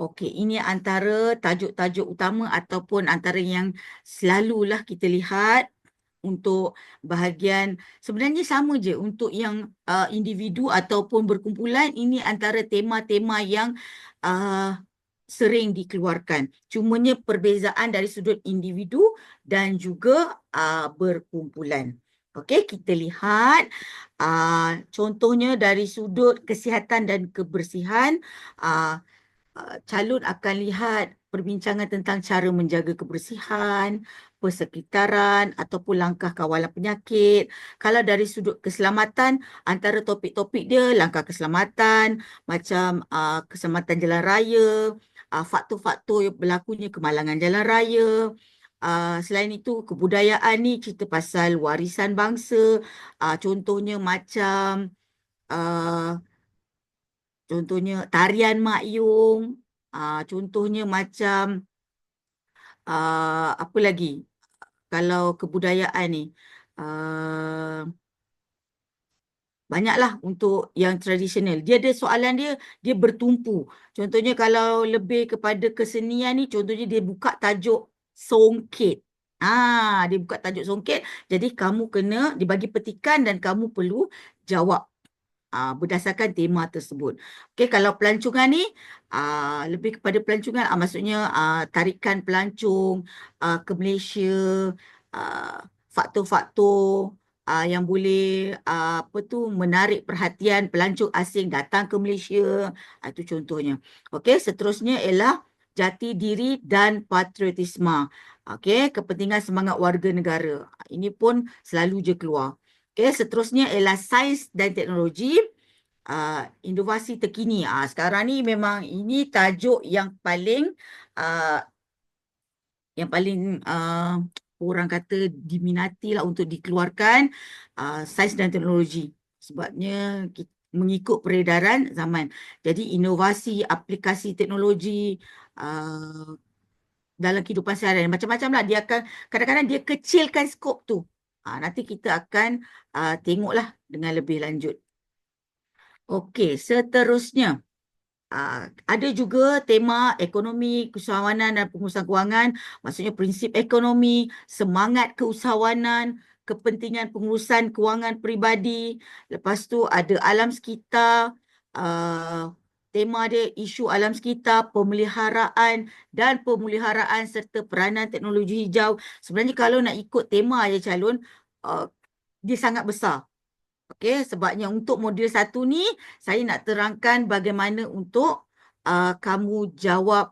Okey, ini antara tajuk-tajuk utama ataupun antara yang selalulah kita lihat untuk bahagian sebenarnya sama je untuk yang uh, individu ataupun berkumpulan ini antara tema-tema yang uh, sering dikeluarkan. Cumanya perbezaan dari sudut individu dan juga uh, berkumpulan. Okey, kita lihat uh, contohnya dari sudut kesihatan dan kebersihan. Uh, calon akan lihat perbincangan tentang cara menjaga kebersihan, persekitaran ataupun langkah kawalan penyakit. Kalau dari sudut keselamatan, antara topik-topik dia langkah keselamatan, macam uh, keselamatan jalan raya, uh, faktor-faktor berlakunya kemalangan jalan raya. Uh, selain itu, kebudayaan ni cerita pasal warisan bangsa. Uh, contohnya macam uh, Contohnya tarian Mak Yung. Uh, contohnya macam uh, apa lagi? Kalau kebudayaan ni. Uh, banyaklah untuk yang tradisional. Dia ada soalan dia, dia bertumpu. Contohnya kalau lebih kepada kesenian ni, contohnya dia buka tajuk songket. Ah, dia buka tajuk songket. Jadi kamu kena dibagi petikan dan kamu perlu jawab uh, berdasarkan tema tersebut. Okey, kalau pelancongan ni uh, lebih kepada pelancongan, uh, maksudnya uh, tarikan pelancong uh, ke Malaysia, uh, faktor-faktor uh, yang boleh uh, apa tu menarik perhatian pelancong asing datang ke Malaysia. Uh, itu contohnya. Okey, seterusnya ialah jati diri dan patriotisme. Okey, kepentingan semangat warga negara. Ini pun selalu je keluar. Okay, seterusnya ialah sains dan teknologi. Uh, inovasi terkini. Uh, sekarang ni memang ini tajuk yang paling uh, yang paling uh, orang kata diminati lah untuk dikeluarkan uh, sains dan teknologi. Sebabnya kita mengikut peredaran zaman. Jadi inovasi aplikasi teknologi uh, dalam kehidupan seharian macam-macam lah dia akan kadang-kadang dia kecilkan skop tu Ha, nanti kita akan uh, tengoklah dengan lebih lanjut. Okey, seterusnya. Uh, ada juga tema ekonomi, keusahawanan dan pengurusan kewangan. Maksudnya prinsip ekonomi, semangat keusahawanan, kepentingan pengurusan kewangan peribadi. Lepas tu ada alam sekitar, uh, tema dia isu alam sekitar, pemeliharaan dan pemeliharaan serta peranan teknologi hijau. Sebenarnya kalau nak ikut tema ya calon, uh, dia sangat besar. Okey, sebabnya untuk modul satu ni saya nak terangkan bagaimana untuk uh, kamu jawab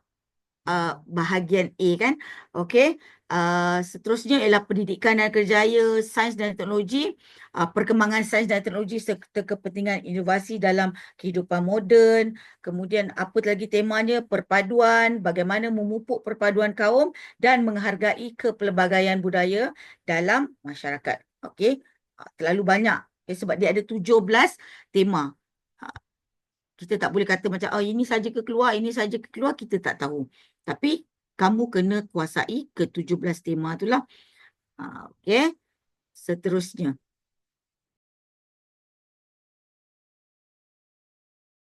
uh, bahagian A kan. Okey. Uh, seterusnya ialah pendidikan dan kerjaya, sains dan teknologi, uh, perkembangan sains dan teknologi serta kepentingan inovasi dalam kehidupan moden. Kemudian apa lagi temanya? Perpaduan, bagaimana memupuk perpaduan kaum dan menghargai kepelbagaian budaya dalam masyarakat. Okey. Uh, terlalu banyak. Okay, sebab dia ada 17 tema. Uh, kita tak boleh kata macam oh ini saja ke keluar, ini saja ke keluar, kita tak tahu. Tapi kamu kena kuasai ke-17 tema itulah. Uh, Okey. Seterusnya.